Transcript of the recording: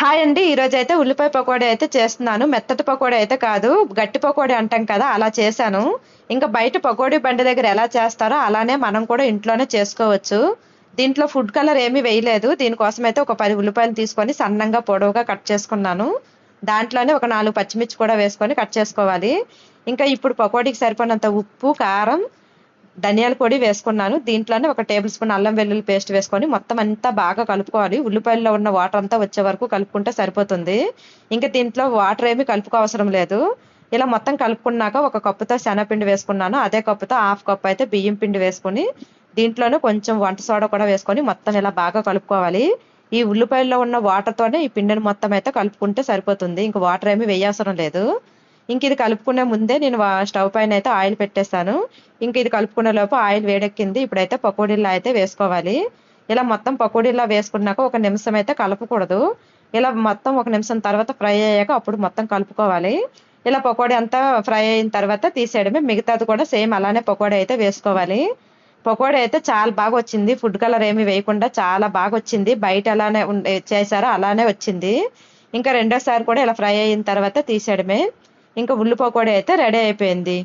Hi అండి. ఈరోజు అయితే ఉల్లిపాయ పకోడీ అయితే చేస్తున్నాను. మెత్తటి పకోడీ అయితే కాదు. గట్టి పకోడీ అంటాం కదా అలా చేశాను. ఇంకా బయట పకోడీ బండి దగ్గర ఎలా చేస్తారో అలానే మనం కూడా ఇంట్లోనే చేసుకోవచ్చు. దీంట్లో ఫుడ్ కలర్ ఏమీ వేయలేదు. దీనికోసం అయితే ఒక పది ఉల్లిపాయలు తీసుకొని సన్నంగా పొడవుగా కట్ చేసుకున్నాను. దాంట్లోనే ఒక నాలుగు పచ్చిమిర్చి కూడా వేసుకొని కట్ చేసుకోవాలి. ఇంకా ఇప్పుడు పకోడీకి సరిపడినంత ఉప్పు కారం ధనియాల పొడి వేసుకున్నాను. దీంట్లోనే ఒక టేబుల్ స్పూన్ అల్లం వెల్లుల్లి పేస్ట్ వేసుకొని మొత్తం అంతా బాగా కలుపుకోవాలి. ఉల్లిపాయల్లో ఉన్న వాటర్ అంతా వచ్చే వరకు కలుపుకుంటే సరిపోతుంది. ఇంకా దీంట్లో వాటర్ ఏమీ కలుపుకో అవసరం లేదు. ఇలా మొత్తం కలుపుకున్నాక ఒక కప్పుతో శనగపిండి వేసుకున్నాను. అదే కప్పుతో హాఫ్ కప్ అయితే బియ్యం పిండి వేసుకుని దీంట్లోనే కొంచెం వంట సోడా కూడా వేసుకొని మొత్తం ఇలా బాగా కలుపుకోవాలి. ఈ ఉల్లిపాయల్లో ఉన్న వాటర్తోనే ఈ పిండిని మొత్తం అయితే కలుపుకుంటే సరిపోతుంది. ఇంక వాటర్ ఏమీ వేయవసరం లేదు. ఇంక ఇది కలుపుకునే ముందే నేను స్టవ్ పైన అయితే ఆయిల్ పెట్టేస్తాను ఇంక ఇది కలుపుకునే లోపు ఆయిల్ వేడెక్కింది. ఇప్పుడైతే పకోడీలా అయితే వేసుకోవాలి. ఇలా మొత్తం పకోడీలా వేసుకున్నాక ఒక నిమిషం అయితే కలపకూడదు. ఇలా మొత్తం ఒక నిమిషం తర్వాత ఫ్రై అయ్యాక అప్పుడు మొత్తం కలుపుకోవాలి. ఇలా పకోడీ అంతా ఫ్రై అయిన తర్వాత తీసేయడమే. మిగతాది కూడా సేమ్ అలానే పకోడీ అయితే వేసుకోవాలి. పకోడీ అయితే చాలా బాగా వచ్చింది. ఫుడ్ కలర్ ఏమి వేయకుండా చాలా బాగా వచ్చింది. బయట అలానే ఉండే చేశారో అలానే వచ్చింది. ఇంకా రెండోసారి కూడా ఇలా ఫ్రై అయిన తర్వాత తీసేయడమే. ఇంకా ఉల్లి పకోడీ అయితే రెడీ అయిపోయింది.